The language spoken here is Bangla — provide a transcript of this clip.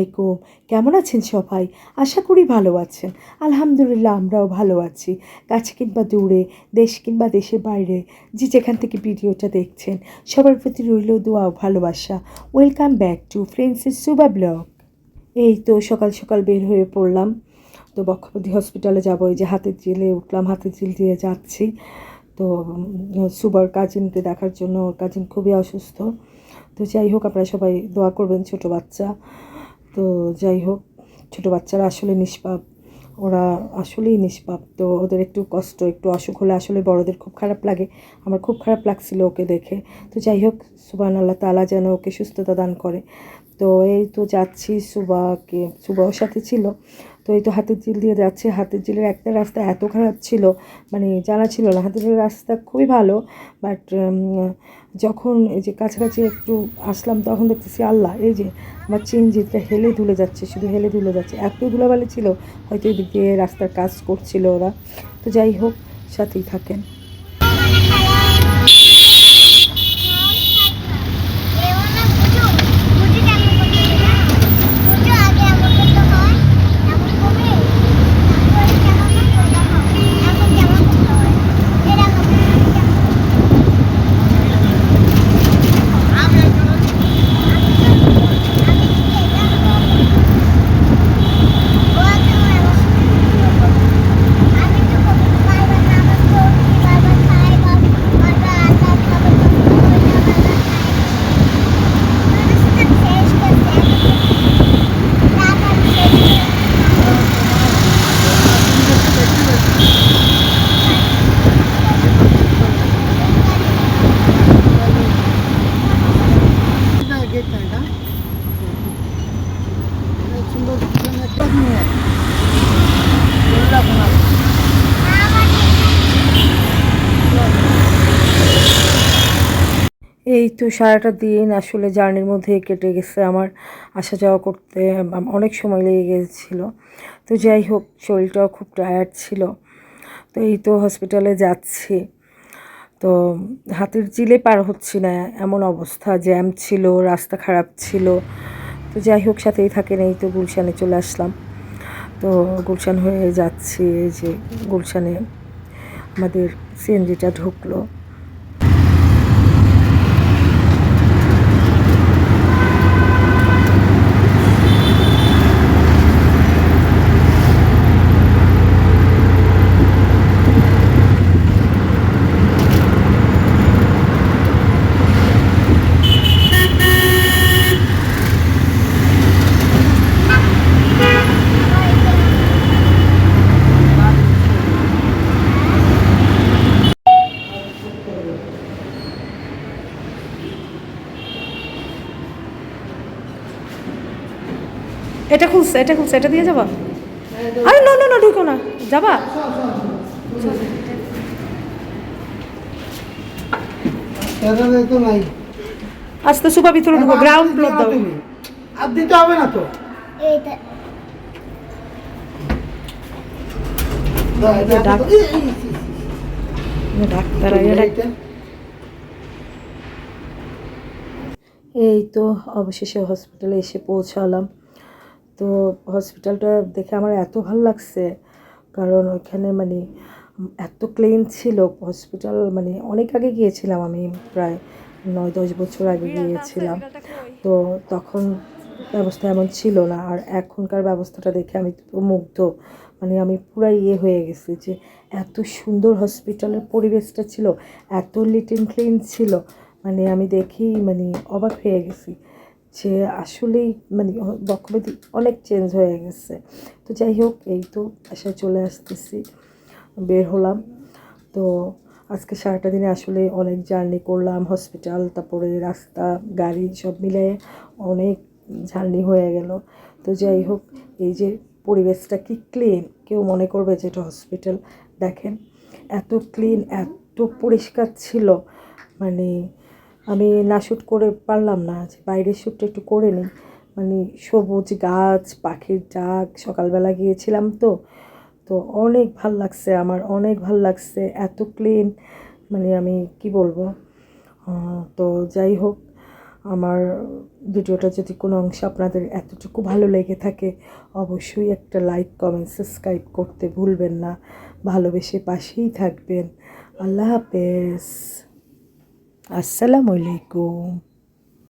আলাইকুম। কেমন আছেন সবাই? আশা করি ভালো আছেন। আলহামদুলিল্লাহ, আমরাও ভালো আছি। কাছে কিংবা দূরে, দেশ কিংবা দেশের বাইরে, যে যেখান থেকে ভিডিওটা দেখছেন, সবার প্রতি রইল দোয়া ভালোবাসা। ওয়েলকাম ব্যাক টু ফ্রেন্ডসের সুবা ব্লগ এই তো সকাল সকাল বের হয়ে পড়লাম। তো বক্ষপতি হসপিটালে যাব, এই যে হাতের জিলে উঠলাম, হাতের জিল দিয়ে যাচ্ছি। তো সুবার কাজিনকে দেখার জন্য, ওর কাজিন খুবই অসুস্থ। তো যাই হোক, আপনারা সবাই দোয়া করবেন ছোট বাচ্চা। তো যাই হোক, ছোটো বাচ্চারা আসলে নিষ্পাপ। ওরা আসলেই নিষ্পাপ। তো ওদের একটু কষ্ট, একটু অসুখ হলে আসলে বড়দের খুব খারাপ লাগে। আমার খুব খারাপ লাগছিল ওকে দেখে। তো যাই হোক সুবান আল্লাহ তালা যেন ওকে সুস্থতা দান করে। তো এই তো যাচ্ছি সুবাকে সুবা ওর সাথে ছিল। তো এই তো হাতের জিল দিয়ে যাচ্ছে। হাতের জিলের একটা রাস্তা এত খারাপ ছিল মানে জানা ছিল না। হাতের জিলের রাস্তা খুবই ভালো বাট যখন এই যে কাছাকাছি একটু আসলাম তখন দেখতেছি আল্লাহ, এই যে আমার চেঞ্জিটা হেলে ধুলে যাচ্ছে, শুধু হেলে ধুলে যাচ্ছে। এত ধুলাবালি ছিল, হয়তো এদিক দিয়ে রাস্তার কাজ করছিল ওরা। তো যাই হোক, সাথেই থাকেন। এই তো সারাটা দিন আসলে জার্নির মধ্যে কেটে গেছে আমার আসা যাওয়া করতে অনেক সময় লেগে গেছিল। তো যাই হোক, শরীরটাও খুব টায়ার্ড ছিল। তো এই তো হসপিটালে যাচ্ছি। তো হাতের জিলে পার হচ্ছি না, এমন অবস্থা, জ্যাম ছিল, রাস্তা খারাপ ছিল। তো যাই হোক, সাথেই থাকেন, এই তো গুলশানে চলে আসলাম। তো গুলশান হয়ে যাচ্ছি এই যে গুলশানে আমাদের সিএনজিটা ঢুকলো। এটা খুলছে এটা খুলছে এটা দিয়ে যাবা? আরে না না না ঢুকো না। যাবা? এখানে তো নাই আস্তে সুপা ভিতরে ঢুকো গ্রাউন্ড ফ্লোর দাও। আর দিতে হবে না তো। ডাক্তার। এই তো অবশেষে হসপিটালে এসে পৌঁছালাম। তো হসপিটালটা দেখে আমার এত ভালো লাগছে। কারণ ওইখানে মানে এত ক্লিন ছিল হসপিটাল মানে অনেক আগে গিয়েছিলাম আমি প্রায় নয় দশ বছর আগে গিয়েছিলাম। তো তখন ব্যবস্থা এমন ছিল না আর এখনকার ব্যবস্থাটা দেখে আমি তো মুগ্ধ। মানে আমি পুরাই ইয়ে হয়ে গেছি যে এত সুন্দর হসপিটালের পরিবেশটা ছিল এত লিটিন ক্লিন ছিল। মানে আমি দেখেই মানে অবাক হয়ে গেছি। যে আসলেই মানে বক্ষপতি অনেক চেঞ্জ হয়ে গেছে। তো যাই হোক, এই তো বাসায় চলে আসতেছি, বের হলাম। তো আজকে সারাটা দিনে আসলে অনেক জার্নি করলাম হসপিটাল তারপরে রাস্তা, গাড়ি সব মিলে অনেক জার্নি হয়ে গেল। তো যাই হোক, এই যে পরিবেশটা কি ক্লিন কেউ মনে করবে যে এটা হসপিটাল দেখেন, এত ক্লিন এত পরিষ্কার ছিল। মানে আমি না শ্যুট করে পারলাম না, যে বাইরের শ্যুটটা একটু করে নিই। মানে সবুজ গাছ, পাখির ডাক, সকালবেলা গিয়েছিলাম তো তো অনেক ভালো লাগছে আমার, অনেক ভালো লাগছে, এত ক্লিন। মানে আমি কি বলব? তো যাই হোক, আমার ভিডিওটা যদি কোনো অংশে আপনাদের এতটুকু ভালো লেগে থাকে, অবশ্যই একটা লাইক কমেন্ট সাবস্ক্রাইব করতে ভুলবেন না। ভালোবেসে পাশেই থাকবেন। আল্লাহ হাফেজ। আসসালামু আলাইকুম।